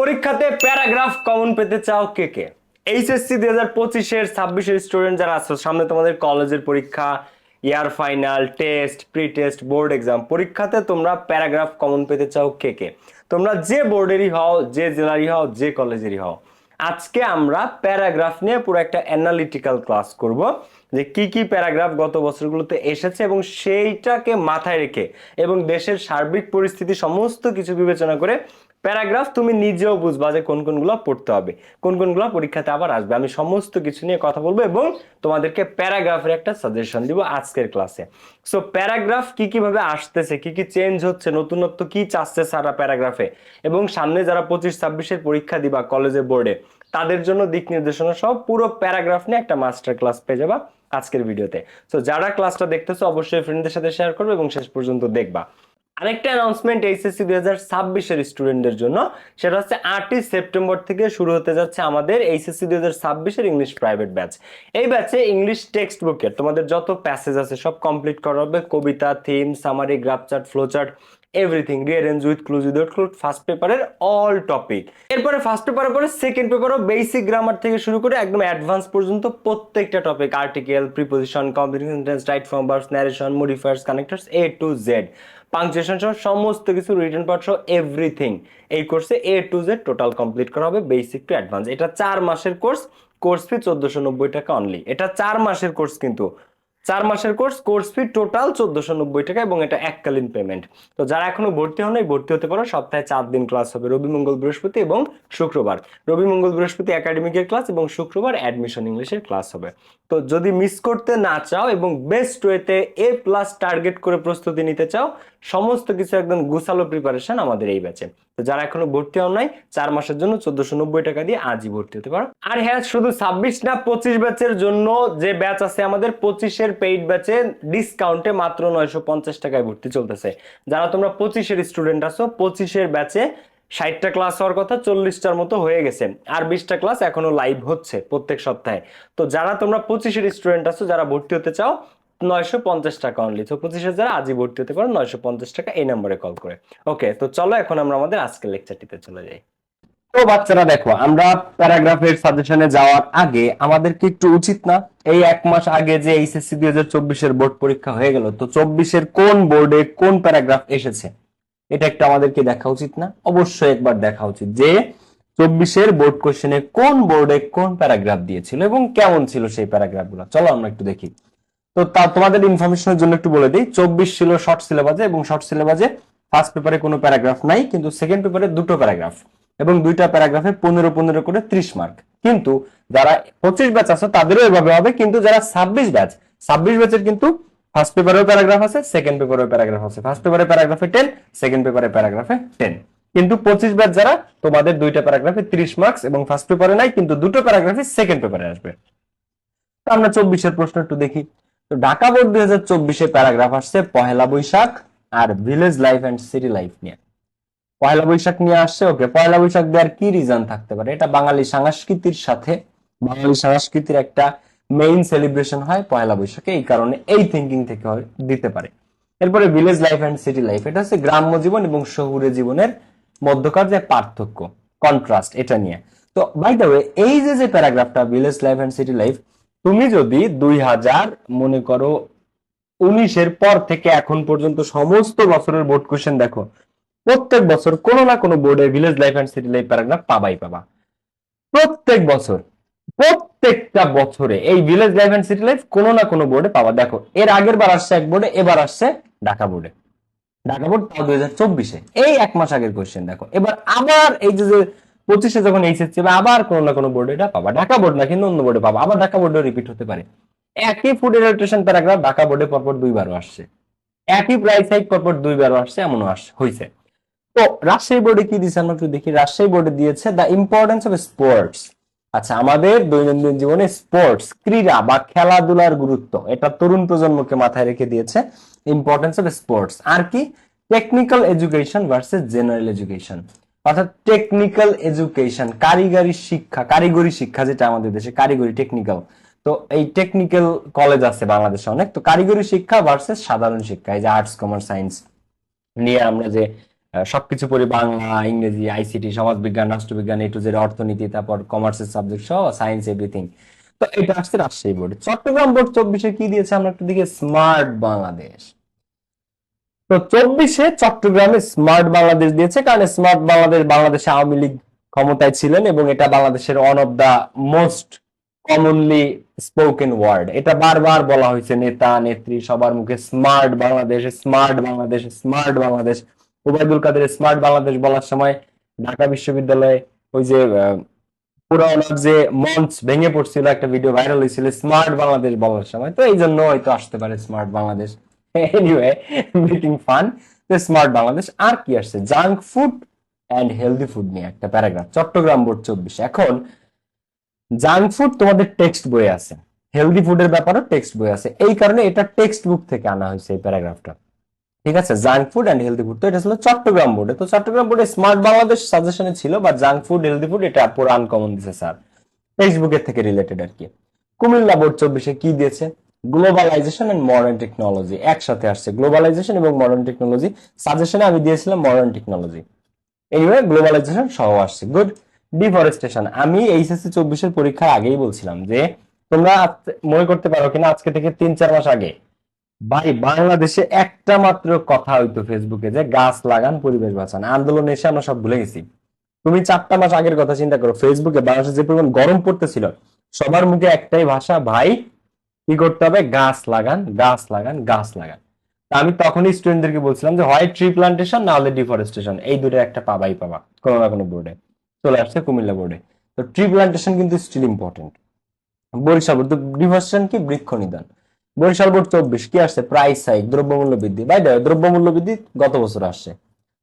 পরীক্ষাতে paragraph common পেতে চাও কে কে? এইচএসসি দুই হাজার পঁচিশের ছাব্বিশের স্টুডেন্ট যারা আছো, সামনে তোমাদের কলেজের পরীক্ষা year final test pre test board exam পরীক্ষাতে তোমরা প্যারাগ্রাফ কমন পেতে চাও কে কে? তোমরা যে বোর্ডেরই হও, যে জেলারই হও, যে কলেজেরই হও, আজকে আমরা প্যারাগ্রাফ নিয়ে পুরো একটা অ্যানালিটিক্যাল ক্লাস করব, যে কি কি প্যারাগ্রাফ গত বছরগুলোতে এসেছে এবং সেইটাকে মাথায় রেখে এবং দেশের সার্বিক পরিস্থিতি, সমস্ত কিছু বিবেচনা করে প্যারাগ্রাফ তুমি নিজেও বুঝবা যে কোন কোনগুলো পড়তে হবে, কোন কোনগুলো পরীক্ষাতে আবার আসবে। আমি সমস্ত কিছু নিয়ে কথা বলব এবং তোমাদেরকে প্যারাগ্রাফের একটা সাজেশন দিব আজকের ক্লাসে সো প্যারাগ্রাফ কি কীভাবে আসতেছে, কি কি চেঞ্জ হচ্ছে, নতুনত্ব কি চাচ্ছে সারা প্যারাগ্রাফে এবং সামনে যারা পঁচিশ ছাব্বিশের পরীক্ষা দিবা কলেজে বোর্ডে তাদের জন্য দিক নির্দেশনা সব পুরো প্যারাগ্রাফ নিয়ে একটা মাস্টার ক্লাস পেয়ে যাবা আজকের ভিডিওতে সো যারা ক্লাসটা দেখতেছো, অবশ্যই ফ্রেন্ডদের সাথে শেয়ার করবে এবং শেষ পর্যন্ত দেখবা। আরেকটা অ্যানাউন্সমেন্ট এইচএসসি দুই হাজার ছাব্বিশের স্টুডেন্টদের জন্য। সেটা হচ্ছে আটই সেপ্টেম্বর থেকে শুরু হতে যাচ্ছে আমাদের এইচএসসি দুই হাজার ছাব্বিশের ইংলিশ প্রাইভেট ব্যাচ এই ব্যাচে ইংলিশ টেক্সট বুকের তোমাদের যত প্যাসেজ আছে, সব কমপ্লিট করা হবে। কবিতা theme summary graph chart flow chart everything rearrange with clues without clues first পেপারের অল টপিক এরপরে ফার্স্ট পেপারের পরে সেকেন্ড পেপারও বেসিক গ্রামার থেকে শুরু করে একদম অ্যাডভান্স পর্যন্ত প্রত্যেকটা topic article preposition competition right form verbs narration modifiers connectors A to Z punctuation সহ সমস্ত কিছু রিটার্ন পার্ট সহ এভরিথিং এই কোর্সে A to Z total complete করা হবে বেসিক টু অ্যাডভান্স এটা চার মাসের কোর্স কোর্স ফি চোদ্দশো নব্বই টাকা অনলি এটা চার মাসের কোর্স কিন্তু। চার মাসের কোর্স কোর্স ফি টোটাল চোদ্দশো নব্বই টাকা এবং এটা এককালীন পেমেন্ট তো যারা এখনও ভর্তি হন এই ভর্তি হতে পারো। সপ্তাহে চার দিন ক্লাস হবে, রবি, মঙ্গল, বৃহস্পতি এবং শুক্রবার। রবি, মঙ্গল, বৃহস্পতি একাডেমিকের ক্লাস এবং শুক্রবার অ্যাডমিশন ইংলিশের ক্লাস হবে। তো যদি মিস করতে না চাও এবং বেস্ট ওয়েতে এ প্লাস টার্গেট করে প্রস্তুতি নিতে চাও সমস্ত কিছু একদম গুছালো প্রিপারেশন আমাদের এই ব্যাচে তো যারা এখনও ভর্তি হন নাই, চার মাসের জন্য চোদ্দশো নব্বই টাকা দিয়ে আজই ভর্তি হতে পারো। আর হ্যাঁ শুধু ছাব্বিশ না, পঁচিশ ব্যাচের জন্য যে ব্যাচ আছে আমাদের, পঁচিশের পেইড ব্যাচে ডিসকাউন্টে মাত্র নয়শো পঞ্চাশ টাকায় ভর্তি চলতেছে। যারা তোমরা পঁচিশের স্টুডেন্ট আছো, পঁচিশের ব্যাচে ষাটটা ক্লাস হওয়ার কথা চল্লিশটার মতো হয়ে গেছে। আর বিশটা ক্লাস এখনও লাইভ হচ্ছে প্রত্যেক সপ্তাহে। তো যারা তোমরা পঁচিশের স্টুডেন্ট আছো, যারা ভর্তি হতে চাও নয়শো পঞ্চাশ টাকা অনলি তো পঁচিশ হাজার আজই ভর্তি হতে পারো, নয়শো পঞ্চাশ টাকা এই নম্বরে কল করে। ওকে তো চলো এখন আমরা আমাদের আজকের লেকচারটিতে চলে যাই। তো বাচ্চারা দেখো, আমরা প্যারাগ্রাফের সাজেশনে যাওয়ার আগে আমাদের কি একটু উচিত না, এই এক মাস আগে যে এইচএসসি দুই হাজার চব্বিশের বোর্ড পরীক্ষা হয়ে গেল, তো চব্বিশের কোন বোর্ডে কোন প্যারাগ্রাফ এসেছে? এটা একটা আমাদেরকে দেখা উচিত না, অবশ্যই একবার দেখা উচিত যে চব্বিশের বোর্ড কোশ্চেনে কোন বোর্ডে কোন প্যারাগ্রাফ দিয়েছিল এবং কেমন ছিল সেই প্যারাগ্রাফগুলো চলো আমরা একটু দেখি। তো তা তোমাদের ইনফরমেশনের জন্য একটু বলে দিই। চব্বিশ ছিল শর্ট সিলেবাসে এবং শর্ট সিলেবাসে ফার্স্ট পেপারে কোনো প্যারাগ্রাফ নাই, কিন্তু সেকেন্ড পেপারে দুটো প্যারাগ্রাফ এবং দুইটা প্যারাগ্রাফে পনেরো পনেরো করে ত্রিশ মার্ক কিন্তু যারা পঁচিশ ব্যাচ আছে, তাদেরও এভাবে হবে, কিন্তু যারা ছাব্বিশ ব্যাচ ছাব্বিশ ব্যাচের কিন্তু ফার্স্ট পেপারেও প্যারাগ্রাফ আছে সেকেন্ড পেপারেও প্যারাগ্রাফ আছে। ফার্স্ট পেপারে প্যারাগ্রাফে টেন সেকেন্ড পেপারে প্যারাগ্রাফে টেন কিন্তু পঁচিশ ব্যাচ যারা, তোমাদের দুইটা প্যারাগ্রাফে ত্রিশ মার্কস এবং ফার্স্ট পেপারে নাই, কিন্তু দুটো প্যারাগ্রাফে সেকেন্ড পেপারে আসবে। আমরা চব্বিশের প্রশ্ন একটু দেখি। তো ঢাকা বোর্ড দুই হাজার চব্বিশে প্যারাগ্রাফ আসছে পহেলা বৈশাখ আর village life and city life নিয়ে। পয়লা বৈশাখ নিয়ে আসছে, ওকে পয়লা বৈশাখ দেওয়ার কি রিজন থাকতে পারে? এটা বাঙালি সংস্কৃতির সাথে, বাঙালি সংস্কৃতির একটা মেইন সেলিব্রেশন হয় পয়লা বৈশাখে, এই কারণে এই থিঙ্কিং থেকে দিতে পারে। এরপরে village life and city life, এটা হচ্ছে গ্রাম্য জীবন এবং শহুরে জীবনের মধ্যকার যে পার্থক্য কন্ট্রাস্ট এটা নিয়ে। তো বাই দ্য ওয়ে এই যে যে প্যারাগ্রাফটা village life and city life তুমি যদি দুই হাজার, মনে করো, উনিশের পর থেকে এখন পর্যন্ত সমস্ত বছরের বোর্ড কোশ্চেন দেখো, প্রত্যেক বছর কোনো না কোনো বোর্ডে village life and city life paragraph পাবাই পাবা। প্রত্যেক বছর, প্রত্যেকটা বছরে এই village life and city life কোনো না কোনো বোর্ডে পাবা। দেখো, এর আগের বার আসছে এক বোর্ডে এবার আসছে ঢাকা বোর্ডে ঢাকা বোর্ড তাও দুই হাজার চব্বিশে, এই এক মাস আগের কোশ্চেন দেখো। এবার আবার এই যে পঁচিশে যখন এইচএসসি আবার কোনো না কোনো বোর্ডে এটা পাবা। ঢাকা বোর্ড না কিন্তু অন্য বোর্ডে পাবা। আবার ঢাকা বোর্ডে রিপিট হতে পারে। একই ফুড ইলেকট্রিশিয়ান প্যারাগ্রাফ ঢাকা বোর্ডে পরপর দুইবারও আসছে। একই প্রাইস হাইক পরপর দুইবারও আসছে, এমনও আসছে হয়েছে তো রাজশাহী বোর্ডে কি দিয়েছে আমরা একটু দেখি। রাজশাহী বোর্ডে দিয়েছে দ্য ইম্পর্টেন্স অফ স্পোর্টস আচ্ছা আমাদের দৈনন্দিন জীবনে স্পোর্টস ক্রীড়া বা খেলাধুলার গুরুত্ব, এটা তরুণ প্রজন্মকে মাথায় রেখে দিয়েছে ইম্পর্টেন্স অফ স্পোর্টস আর কি? Technical education versus general education অর্থাৎ টেকনিক্যাল এডুকেশন কারিগরি শিক্ষা কারিগরি শিক্ষা যেটা আমাদের দেশে, কারিগরি টেকনিক্যাল তো এই টেকনিক্যাল কলেজ আছে বাংলাদেশে অনেক। তো কারিগরি শিক্ষা ভার্সেস সাধারণ শিক্ষা, এই যে আর্টস কমার্স সায়েন্স নিয়ে আমরা যে সবকিছু পড়ি, বাংলা, ইংরেজি আইসিটি সমাজবিজ্ঞান, রাষ্ট্রবিজ্ঞান এ টু জেড অর্থনীতি, তারপর কমার্সের সাবজেক্ট সহ সায়েন্স এভরিথিং তো এটা আসছে রাজশাহী বোর্ড চট্টগ্রাম বোর্ড চব্বিশে কি দিয়েছে? আমরা একটু দিকে স্মার্ট বাংলাদেশ। তো চব্বিশে চট্টগ্রামে স্মার্ট বাংলাদেশ দিয়েছে কারণ স্মার্ট বাংলাদেশ বাংলাদেশে আওয়ামী লীগ ক্ষমতায় ছিলেন এবং এটা বাংলাদেশের one of the most commonly spoken word এটা বারবার বলা হয়েছে নেতা নেত্রী সবার মুখে smart Bangladesh smart Bangladesh smart Bangladesh. Obaidul Quader smart Bangladesh বলার সময় ঢাকা বিশ্ববিদ্যালয়ে ওই যে আহ, পুরো যে মঞ্চ ভেঙে পড়ছিল একটা ভিডিও ভাইরাল হয়েছিল স্মার্ট বাংলাদেশ বলার সময়। তো এই জন্য হয়তো আসতে পারে smart Bangladesh. Anyway making fun smart Bangladesh আর কি আসছে? Junk food and healthy food নিয়ে একটা প্যারাগ্রাফ চট্টগ্রাম বোর্ড চব্বিশ। এখন জাঙ্ক ফুড তোমাদের টেক্সট বই আছে। হেলদি ফুডের ব্যাপারেও টেক্সট বই আছে। এই কারণে এটা টেক্সট বুক থেকে আনা হয়েছে এই প্যারাগ্রাফটা ঠিক আছে? Junk food and healthy food তো এটা ছিল চট্টগ্রাম বোর্ডে তো চট্টগ্রাম বোর্ডে স্মার্ট বাংলাদেশ সাজেশনে ছিল বা জাঙ্ক ফুড হেলদি ফুড এটা পুরো আনকমন দিছে স্যার টেক্সট থেকে রিলেটেড আর কি। কুমিল্লা বোর্ড চব্বিশে কি দিয়েছে? গ্লোবালাইজেশন এন্ড মডার্ন টেকনোলজি একসাথে আসছে। গ্লোবালাইজেশন এবং মডার্ন টেকনোলজি সাজেশনে আমি দিয়েছিলাম মডার্ন টেকনোলজি এইভাবে গ্লোবালাইজেশন সহ আসছে। গুড ডিফরেস্টেশন আমি এইচএসসি চব্বিশের পরীক্ষার আগেই বলছিলাম যে, তোমরা মনে করতে পারো কিনা, আজকে থেকে তিন চার মাস আগে। ভাই, বাংলাদেশে একটা মাত্র কথা হইতো ফেসবুকে যে, গাছ লাগান, পরিবেশ বাঁচান। আন্দোলন এসে আমরা সব ভুলে গেছি। তুমি চারটা মাস আগের কথা চিন্তা করো। ফেসবুকে বাংলাদেশে যে পরিমাণ গরম পড়তেছিল, সবার মুখে একটাই ভাষা, ভাই কি করতে হবে? গাছ লাগান গাছ লাগান গাছ লাগান। আমি তখনই স্টুডেন্টদেরকে বলছিলাম যে হয় ট্রি প্লান্টেশন না হলে ডিফরেস্টেশন এই দুটো একটা পাবাই পাবা, কোনো না কোনো বোর্ডে চলে আসছে কুমিল্লা বোর্ডে তো ট্রি প্লান্টেশন কিন্তু still important Barisal board deforestation কি? বৃক্ষ নিধন। বরিশাল বোর্ড চব্বিশ, কি আসছে? প্রাইস হাইক দ্রব্যমূল্য বৃদ্ধি। বাই দেয় দ্রব্যমূল্য বৃদ্ধি গত বছর আসছে,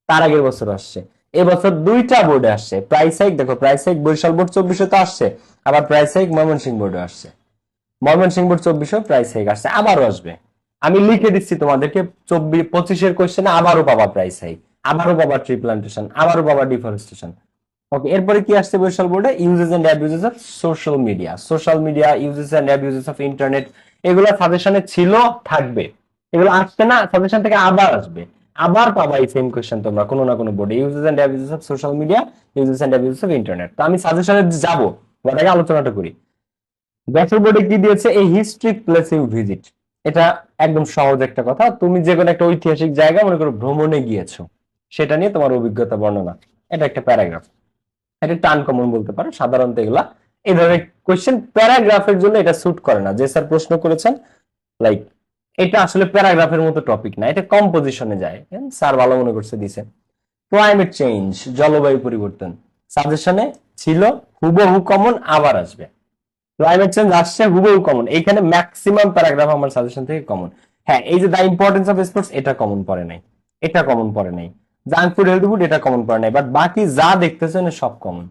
তার আগের বছর আসছে। এবছর দুইটা বোর্ডে আসছে প্রাইস হাইক দেখো প্রাইস হাইক বরিশাল বোর্ড চব্বিশে তো আসছে, আবার প্রাইস হাইক ময়মনসিংহ বোর্ডে আসছে। ময়মনসিংহ বোর্ড চব্বিশেও প্রাইস হাইক আসছে, আবারও আসবে। আমি লিখে দিচ্ছি তোমাদেরকে চব্বিশ পঁচিশের কোয়েশ্চেনে আবারও পাবা প্রাইস হাইক আবারও পাবা ট্রি প্লান্টেশন আবারও পাবা ডিফরেস্টেশন ওকে এরপরে কি আসছে বরিশাল বোর্ডে? Uses and abuses of social media social media uses and abuses of internet এগুলো সাজেশনে ছিল, থাকবে। এগুলো আসছে না সাজেশন থেকে আবার আসবে। আবার পাবা এই সেম কোয়েশ্চেন তোমরা, কোনো না কোনো বোর্ডে uses and abuses of social media uses and abuses of internet তো আমি সাজেশনে যাব ওটাকে আলোচনাটা করি। ব্যাচের বোর্ডে কি দিয়েছে? এই হিস্ট্রি প্লেস ইউ ভিজিট এটা একদম সহজ একটা কথা। তুমি যে কোনো একটা ঐতিহাসিক জায়গা মনে করো ভ্রমণে গিয়েছো, সেটা নিয়ে তোমার অভিজ্ঞতা, বর্ণনা। এটা একটা প্যারাগ্রাফ। এটা টান কমন বলতে পারো, সাধারণত এগুলা। এই ধরনের কোয়েশ্চেন প্যারাগ্রাফের জন্য এটা স্যুট করে না। যে স্যার প্রশ্ন করেছেন লাইক এটা আসলে প্যারাগ্রাফের মতো টপিক না। এটা কম্পোজিশনে যায়। স্যার ভালো মনে করছে, দিছে। ক্লাইমেট চেঞ্জ জলবায়ু পরিবর্তন। সাজেশনে ছিল, হুবহু কমন আবার আসবে। ক্লাইমেট চেঞ্জ আসছে হুবহু কমন এইখানে ম্যাক্সিমাম প্যারাগ্রাফ আমার সাজেশন থেকে কমন হ্যাঁ এই যে দ্য ইম্পর্টেন্স অফ স্পোর্টস এটা কমন পড়ে নাই। এটা কমন পড়ে নাই। জাঙ্ক ফুড হেলদি ফুড এটা কমন পড়ে নাই। বাট বাকি যা দেখতেছেন সব কমন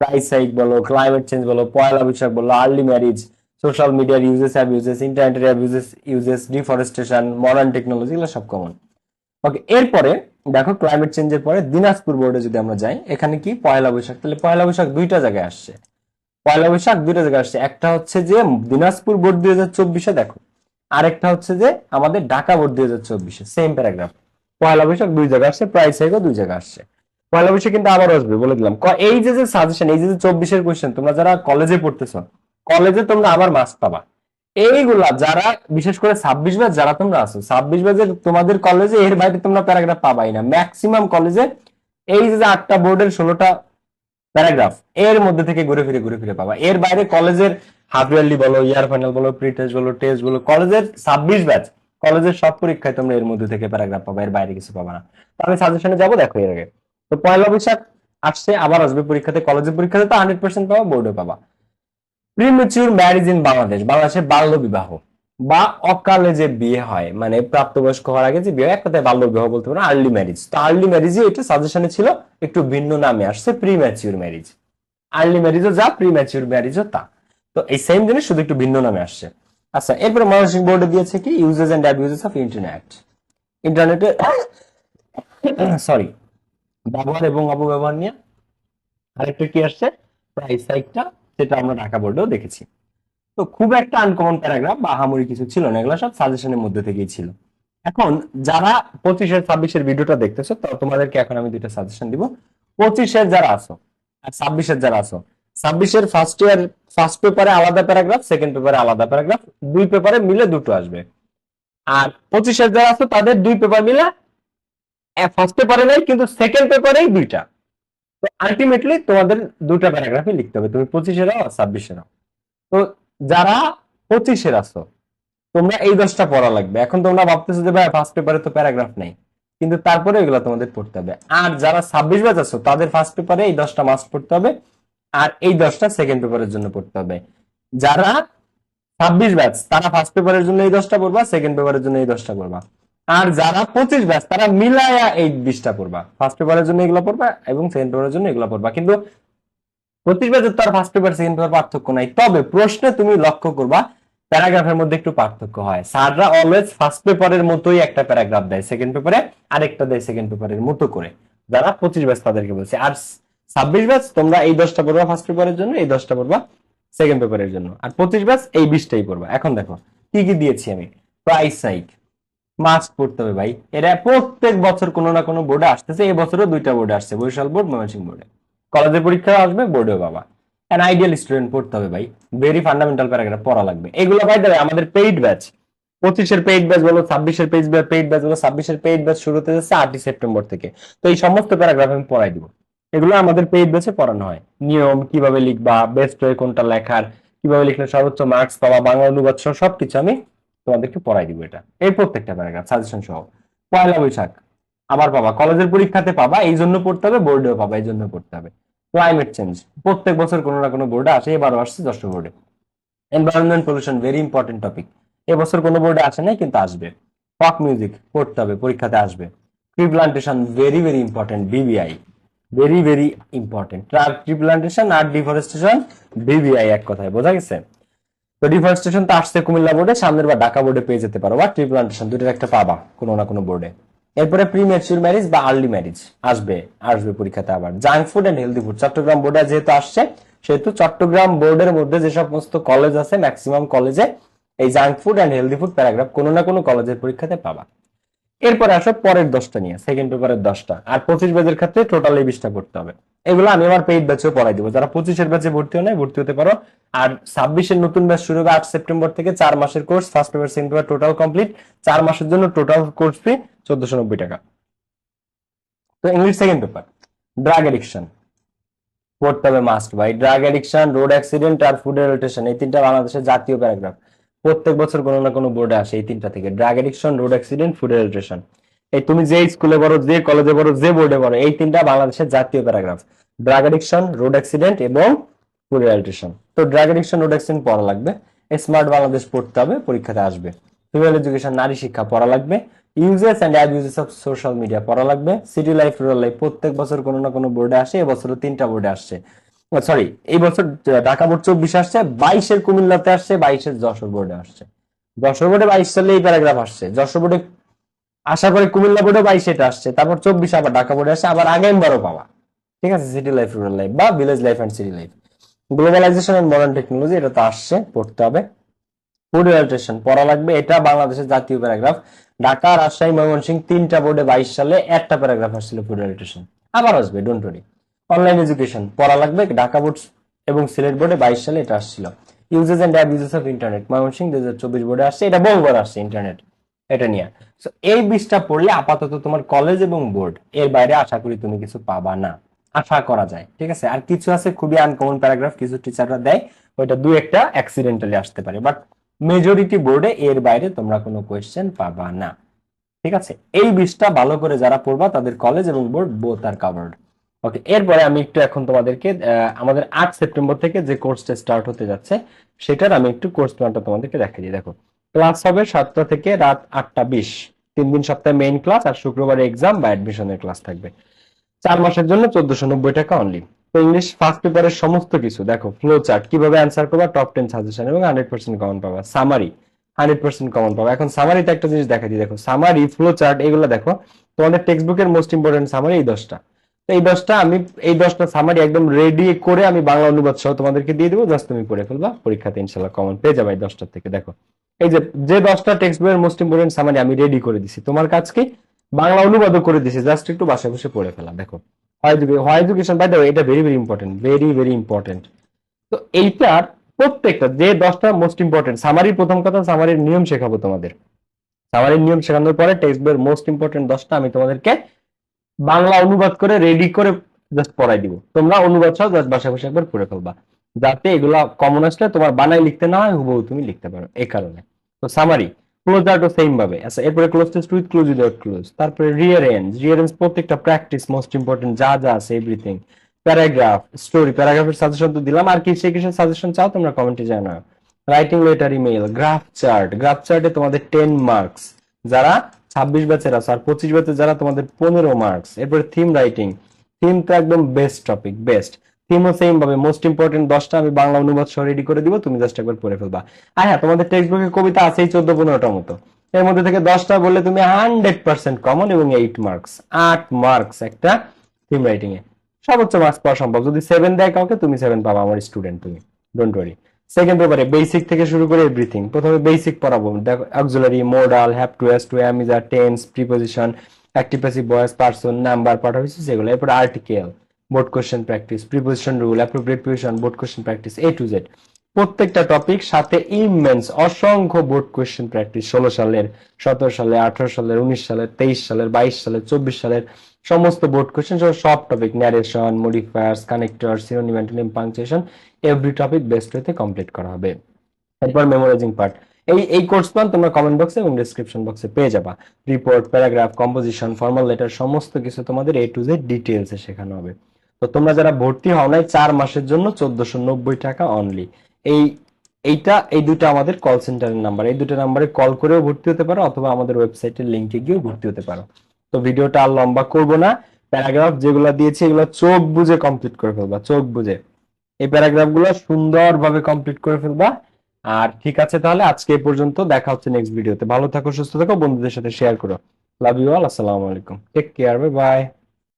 প্রাইস হাইক বলো ক্লাইমেট চেঞ্জ বলো, পয়লা বৈশাখ বলো আর্লি ম্যারিজ সোশ্যাল মিডিয়ার ইউজেস অ্যাবিউজেস ইন্টারনেটের abuses uses deforestation modern technology এগুলো সব কমন ওকে এরপরে দেখো ক্লাইমেট চেঞ্জের পরে দিনাজপুর বোর্ডে যদি আমরা যাই, এখানে কি? পয়লা বৈশাখ। তাহলে পয়লা বৈশাখ দুইটা জায়গায় আসছে। পয়লা বৈশাখ দুইটা জায়গায় আসছে। একটা হচ্ছে যে দিনাজপুর বোর্ড দুই হাজার চব্বিশে দেখো। আরেকটা হচ্ছে যে আমাদের ঢাকা বোর্ড দুই হাজার চব্বিশে সেম প্যারাগ্রাফ পয়লা বৈশাখ দুই জায়গায় আসছে প্রাইস হাইকও দুই জায়গায় আসছে। পয়লা বৈশাখ কিন্তু আবার আসবে, বলে দিলাম। এই যে যে সাজেশন এই যে চব্বিশের কোয়েশ্চেন তোমরা যারা কলেজে পড়তেছ কলেজে তোমরা আবার মার্কস পাবা। এইগুলা যারা, বিশেষ করে ছাব্বিশ ব্যাচ যারা তোমরা আছো, ছাব্বিশ ব্যাচের তোমাদের কলেজে এর বাইরে তোমরা প্যারাগ্রাফ পাবাই না। ম্যাক্সিমাম কলেজে এই যে আটটা বোর্ডের ষোলোটা প্যারাগ্রাফ, এর মধ্যে থেকে ঘুরে ফিরে ঘুরে ফিরে পাবা। এর বাইরে কলেজের হাফ ইয়ারলি বলো, ইয়ার ফাইনাল বলো প্রি টেস্ট বলো টেস্ট বলো, কলেজের ছাব্বিশ ব্যাচ কলেজের সব পরীক্ষায় তোমরা এর মধ্যে থেকে প্যারাগ্রাফ পাবা, এর বাইরে কিছু পাবা না। তো আমি সাজেশনে যাব, দেখো এর আগে। তো পয়লা বৈশাখ আসছে, আবার আসবে পরীক্ষাতে, কলেজের পরীক্ষাতে তো হান্ড্রেড পার্সেন্ট পাবা বোর্ডে পাবা। প্রিমেচিউর ম্যারিজ ইন বাংলাদেশ বাংলাদেশে বাল্য বিবাহ। বা অকালে যে বিয়ে হয় মানে প্রাপ্তবয়স্ক হওয়ার আগে যে বিয়ে হয়, এক কথায় বাল্য বিবাহ বলতে পারো আর্লি ম্যারিজ তো আর্লি ম্যারেজই এটা সাজেশনে ছিল, একটু ভিন্ন নামে আসছে প্রি ম্যাচিউর ম্যারিজ আর্লি ম্যারিজও যা প্রি ম্যাচিউর ম্যারিজও তা। তো এই সেম জিনিস, শুধু একটু ভিন্ন নামে আসছে। আচ্ছা এরপরে ময়মনসিংহ বোর্ডে দিয়েছে কি uses and abuses of internet ইন্টারনেটে সরি ব্যবহার এবং অপব্যবহার নিয়ে আরেকটা কি আসছে প্রাইস সাইটটা সেটা আমরা ঢাকা বোর্ডেও দেখেছি। তো খুব একটা আনকমন প্যারাগ্রাফ বা আহামরি কিছু ছিল না, এগুলো সব সাজেশনের মধ্যে থেকেই ছিল। এখন যারা পঁচিশের ছাব্বিশের ভিডিওটা দেখতেছো, তো তোমাদেরকে এখন আমি দুইটা সাজেশন দিব। পঁচিশের যারা আছো আর ছাব্বিশের যারা আছো, ছাব্বিশের ফার্স্ট ইয়ার ফার্স্ট পেপারে আলাদা প্যারাগ্রাফ সেকেন্ড পেপারে আলাদা প্যারাগ্রাফ দুই পেপারে মিলে দুটো আসবে। আর পঁচিশের যারা আছো, তাদের দুই পেপার মিলে ফার্স্ট পেপারে নেই, কিন্তু সেকেন্ড পেপারেই দুইটা। তো আলটিমেটলি তোমাদের দুটা প্যারাগ্রাফই লিখতে হবে, তুমি পঁচিশেরও আর ছাব্বিশেরও তো যারা পঁচিশের আছো, তোমরা এই দশটা পড়া লাগবে। এখন তোমরা ভাবতেছো যে, ভাই ফার্স্ট পেপারে তো প্যারাগ্রাফ নেই। কিন্তু তারপরে এগুলো তোমাদের পড়তে হবে। আর যারা ছাব্বিশ ব্যাচ আছো, তাদের ফার্স্ট পেপারে এই দশটা মাস্ট পড়তে হবে। আর এই দশটা সেকেন্ড পেপারের জন্য পড়তে হবে। যারা ছাব্বিশ ব্যাচ তারা ফার্স্ট পেপারের জন্য এই দশটা পড়বা সেকেন্ড পেপারের জন্য এই দশটা পড়বা। আর যারা পঁচিশ ব্যাচ তারা মিলায়া এই বিশটা পড়বা। ফার্স্ট পেপারের জন্য এগুলো পড়বা এবং সেকেন্ড পেপারের জন্য এগুলো পড়বা। কিন্তু পঁচিশ ব্যাচের তার ফার্স্ট পেপার সেকেন্ড পেপার পার্থক্য নাই। তবে প্রশ্নে তুমি লক্ষ্য করবা, প্যারাগ্রাফের মধ্যে একটু পার্থক্য হয়। স্যাররা অলওয়েজ ফার্স্ট পেপারের মতোই একটা প্যারাগ্রাফ দেয় সেকেন্ড পেপারে আরেকটা দেয় সেকেন্ড পেপারের মতো করে। যারা পঁচিশ ব্যাচ তাদেরকে বলছে। আর ছাব্বিশ ব্যাচ তোমরা এই দশটা পড়বা ফার্স্ট পেপারের জন্য, এই দশটা পড়বা সেকেন্ড পেপারের জন্য। আর পঁচিশ ব্যাচ এই বিশটাই পড়বা। এখন দেখো, কি কি দিয়েছি আমি? প্রাইস সাইক মাস্ক পড়তে হবে ভাই। এটা প্রত্যেক বছর কোনো না কোনো বোর্ডে আসতেছে। এই দুইটা বোর্ডে আসছে, বরিশাল বোর্ড ময়মনসিংহ বোর্ডে কলেজের পরীক্ষা আসবে বোর্ডেও বাবা অ্যান আইডিয়াল স্টুডেন্ট পড়তে হবে ভাই। ভেরি ফান্ডামেন্টাল প্যারাগ্রাফ পড়া লাগবে। এগুলো ভাই দেবে আমাদের পেইড ব্যাচ পঁচিশের পেইড ব্যাচ বলো, ছাব্বিশের পেইড পেইড ব্যাচ বলো, ছাব্বিশের পেইড ব্যাচ শুরু হতে যাচ্ছে আটই সেপ্টেম্বর থেকে। তো এই সমস্ত প্যারাগ্রাফ আমি পড়াই দিব। এগুলো আমাদের পেইড ব্যাচে পড়ানো হয়। নিয়ম, কীভাবে লিখবা বেস্ট ওয়ে কোনটা লেখার, কীভাবে লিখলে সর্বোচ্চ মার্কস পাবা, বাংলা অনুবাদ সহ সবকিছু আমি তোমাদেরকে পড়াই দিব এটা। এই প্রত্যেকটা প্যারাগ্রাফ সাজেশন সহ। পয়লা বৈশাখ। আবার পাবা। কলেজের পরীক্ষাতে পাবা এই জন্য পড়তে হবে, বোর্ডেও পাবা এই জন্য পড়তে হবে। ক্লাইমেট চেঞ্জ প্রত্যেক বছর কোনো না কোনো বোর্ডে আসে, এবারও আসছে দশটা বোর্ডে। Environment pollution very important topic এবছর কোনো বোর্ডে আসে নাই, কিন্তু আসবে। পপ মিউজিক পড়তে হবে, পরীক্ষাতে আসবে। Tree plantation very very important VVI very very important tree plantation আর ডিফরেস্টেশন বিবিআই এক কথায়, বোঝা গেছে? তো ডিফরেস্টেশন তো আসছে কুমিল্লা বোর্ডে, সামনের বা ঢাকা বোর্ডে পেয়ে যেতে পারো। বা ট্রি প্লান্টেশন দুটোর একটা পাবা, কোনো না কোনো বোর্ডে। এরপরে প্রি ম্যাচিউর ম্যারেজ বা আর্লি ম্যারেজ আসবে আসবে পরীক্ষাতে আবার। Junk food and healthy food Chattogram বোর্ডে যেহেতু আসছে, সেহেতু চট্টগ্রাম বোর্ডের মধ্যে যে সমস্ত কলেজ আছে ম্যাক্সিমাম কলেজে এই junk food and healthy food paragraph কোনো না কোনো কলেজের পরীক্ষাতে পাবা। এরপরে আসো পরের দশটা নিয়ে সেকেন্ড পেপারের দশটা। আর পঁচিশ ব্যাচের ক্ষেত্রে টোটাল বিশটা পড়তে হবে। এগুলো আমি আমার পেইড ব্যাচেও পড়াই দিব। যারা পঁচিশের ব্যাচে ভর্তি হয় ভর্তি হতে পারো। আর ছাব্বিশের নতুন ব্যাচ শুরু হবে আট সেপ্টেম্বর থেকে চার মাসের course first paper second paper total complete চার মাসের জন্য টোটাল কোর্স ফি চোদ্দশো নব্বই টাকা। তো English second paper drug addiction পড়তে হবে মাস্ট ভাই। ড্রাগ এডিকশন রোড অ্যাক্সিডেন্ট আর ফুড রিলেটেশন এই তিনটা বাংলাদেশের জাতীয় প্যারাগ্রাফ প্রত্যেক বছর কোনো না কোনো বোর্ডে আসে এই তিনটা থেকে। Drug addiction road accident food adulteration এই তুমি যে স্কুলে পড়ো, যে কলেজে পড়ো, যে বোর্ডে পড়ো, এই তিনটা বাংলাদেশের জাতীয় paragraph drug addiction road accident এবং ফুড রিলেটেশন তো ড্রাগ এডিকশন রোড অ্যাক্সিডেন্ট পড়া লাগবে। স্মার্ট বাংলাদেশ পড়তে হবে, পরীক্ষাতে আসবে। ফিমেল এডুকেশন নারী শিক্ষা পড়া লাগবে। Uses and abuses of social media পড়া লাগবে। সিটি লাইফ রুরাল লাইফ প্রত্যেক বছর কোনো না কোনো বোর্ডে আসে এবছরও তিনটা বোর্ডে আসছে। সরি এই বছর ঢাকা বোর্ড চব্বিশ আসছে, বাইশের কুমিল্লাতে আসছে, বাইশের যশোর বোর্ডে আসছে। যশোর বোর্ডে বাইশ সালে এই প্যারাগ্রাফ আসছে। যশোর বোর্ডে আশা করে কুমিল্লা বোর্ডে বাইশ এটা আসছে। তারপর চব্বিশ আবার ঢাকা বোর্ডে আসছে আবার আগামীবারও পাওয়া ঠিক আছে সিটি লাইফ রুরাল লাইফ বা village life and city life globalization and modern technology এটা তো আসছে, পড়তে হবে। ফুড রিলেটেশন পড়া লাগবে। এটা বাংলাদেশের জাতীয় প্যারাগ্রাফ ঢাকা, রাজশাহী, ময়মনসিংহ, তিনটা বোর্ডে বাইশ সালে একটা প্যারাগ্রাফ আসছিল ফুড রিলেটেশন আবার আসবে ডোন্ট ওয়ারি অনলাইন এডুকেশন পড়া লাগবে। ঢাকা বোর্ড এবং সিলেট বোর্ডে বাইশ সালে এটা আসছিল। Uses and abuses of internet Mymensingh দুই হাজার চব্বিশ বোর্ডে আসছে। এটা বহুবার আসছে ইন্টারনেট এটা নিয়ে। এই বিশটা পড়লে আপাতত তোমার কলেজ এবং বোর্ড এর বাইরে আশা করি তুমি কিছু পাবা না। আশা করা যায়, ঠিক আছে? আর কিছু আছে খুবই আনকমন প্যারাগ্রাফ কিছু টিচাররা দেয়, ওইটা দু একটা অ্যাক্সিডেন্টালি আসতে পারে। বাট মেজরিটি বোর্ডে এর বাইরে তোমরা কোনো কোয়েশ্চেন পাবা না, ঠিক আছে? এই বিষটা ভালো করে যারা পড়বা, তাদের কলেজ এবং board both are covered okay এরপরে আমি একটু এখন তোমাদেরকে আমাদের আট সেপ্টেম্বর থেকে যে কোর্সটা স্টার্ট হতে যাচ্ছে, সেটার আমি একটু কোর্স প্ল্যানটা তোমাদেরকে দেখাই দিই। দেখো ক্লাস হবে সাতটা থেকে রাত আটটা বিশ। তিন দিন সপ্তাহে মেইন ক্লাস আর শুক্রবারে এক্সাম বা অ্যাডমিশনের ক্লাস থাকবে। চার মাসের জন্য চোদ্দশো নব্বই টাকা অনলি তো ইংলিশ ফার্স্ট পেপারের সমস্ত কিছু, দেখো ফ্লো চার্ট কীভাবে অ্যান্সার করবা টপ টেন সাজেশন এবং হান্ড্রেড পার্সেন্ট কমন পাবা। সামারি হান্ড্রেড পার্সেন্ট কমন পাবা। এখন সামারিতে একটা জিনিস দেখা দিই, দেখো সামারি ফ্লো চার্ট এগুলো দেখো, তোমাদের টেক্সট বুকের মোস্ট ইম্পর্টেন্ট সামারি এই দশটা। তো এই দশটা আমি, এই দশটা সামারি একদম রেডি করে আমি বাংলা অনুবাদ সহ তোমাদেরকে দিয়ে দেবো জাস্ট তুমি পড়ে ফেলবা, পরীক্ষাতে ইনশাল্লাহ কমন পেয়ে যাবে এই দশটার থেকে, দেখো। এই যে যে দশটা টেক্সট বইয়ের মোস্ট ইম্পর্টেন্ট সামারি আমি রেডি করে দিছি। তোমার কাজ কি? বাংলা অনুবাদও করে দিছি জাস্ট একটু বাসায় বসে পড়ে ফেলা দেখো। হয় এডুকেশন বাই দ্য এটা very very important very very important তো এইটার প্রত্যেকটা, যে দশটা মোস্ট ইম্পর্টেন্ট সামারির প্রথম কথা সামারির নিয়ম শেখাবো তোমাদের। সামারির নিয়ম শেখানোর পরে টেক্সট বইয়ের মোস্ট ইম্পর্টেন্ট দশটা আমি তোমাদেরকে বাংলা অনুবাদ করে রেডি করে জাস্ট পড়াই দিব। তোমরা অনুবাদ সহ জাস্ট বাসা বসে একবার পড়ে ফেলবা। যাতে এগুলা কমন আসলে তোমার বানাই লিখতে না হয়, হুবহু তুমি লিখতে পারো, এই কারণে। তো সামারি ক্লোজ আউট সেম ভাবে। আচ্ছা এরপরে cloze test with cloze without cloze তারপরে রিয়ারেঞ্জ রিয়ারেঞ্জ প্রত্যেকটা প্র্যাকটিস মোস্ট ইম্পর্টেন্ট যা যা আছে এভরিথিং প্যারাগ্রাফ স্টোরি প্যারাগ্রাফের সাজেশন তো দিলাম। আর কি সে সাজেশন চাও, তোমরা কমেন্টে জানাও। Writing letter email graph chart graph চার্টে তোমাদের টেন মার্কস যারা ছাব্বিশ ব্যাচের আছে আর পঁচিশ ব্যাচের যারা তোমাদের পনেরো মার্কস এরপরে থিম রাইটিং থিম তো একদম বেস্ট টপিক বেস্ট থিমও সেম ভাবে। মোস্ট ইম্পর্টেন্ট দশটা আমি বাংলা অনুবাদ সহ রেডি করে দিব, তুমি জাস্ট একবার পড়ে ফেলবা। আর হ্যাঁ তোমাদের টেক্সট বুকে কবিতা আছেই চোদ্দ পনেরোটার মতো। এর মধ্যে থেকে দশটা বললে তুমি হান্ড্রেড পার্সেন্ট কমন এবং এইট মার্কস আট মার্কস একটা থিম রাইটিং এ সর্বোচ্চ মার্কস পাওয়া সম্ভব। যদি সেভেন দেয় কাউকে, তুমি সেভেন পাবা আমার স্টুডেন্ট তুমি। ডোন্ট ওয়ারি সেকেন্ড পেপারে বেসিক থেকে শুরু করে এভরিথিং প্রথমে বেসিক পড়াবো। দেখো auxiliary modal have to has to is tense preposition active passive voice person number পাঠা হয়েছে সেগুলো। এরপর article board question practice preposition rule appropriate position board question practice A to Z প্রত্যেকটা টপিক সাথে immense অসংখ্য board question practice ষোলো সালের, সতেরো সালে আঠারো সালের, উনিশ সালের, তেইশ সালের, বাইশ সালের, চব্বিশ সালের, সমস্ত বোর্ড কোশ্চেন সব topic narration modifiers connector synonym antonym punctuation every topic best ওয়েতে কমপ্লিট করা হবে। এরপর মেমোরাইজিং পার্ট এই এই কোর্স প্ল্যান তোমরা কমেন্ট বক্সে এবং ডিসক্রিপশন বক্সে পেয়ে যাবা। Report paragraph composition formal letter সমস্ত কিছু তোমাদের এ টু জেড ডিটেলসে শেখানো হবে। তো তোমরা যারা ভর্তি হও নাই, চার মাসের জন্য চোদ্দশো নব্বই টাকা অনলি এই, এইটা, এই দুটো আমাদের কল সেন্টারের নাম্বার এই দুটো নাম্বারে কল করেও ভর্তি হতে পারো অথবা আমাদের ওয়েবসাইটের লিঙ্কে গিয়েও ভর্তি হতে পারো। তো ভিডিওটা আর লম্বা করব না। প্যারাগ্রাফ যেগুলো দিয়েছি, এগুলো চোখ বুঝে কমপ্লিট করে ফেলবা, চোখ বুঝে এই প্যারাগ্রাফগুলো সুন্দরভাবে কমপ্লিট করে ফেলবা। আর ঠিক আছে তাহলে, আজকে এই পর্যন্ত দেখা হচ্ছে নেক্সট ভিডিওতে ভালো থাকো, সুস্থ থাকো, বন্ধুদের সাথে শেয়ার করো। লাভ ইউ অল আসসালামু আলাইকুম। Take care bye bye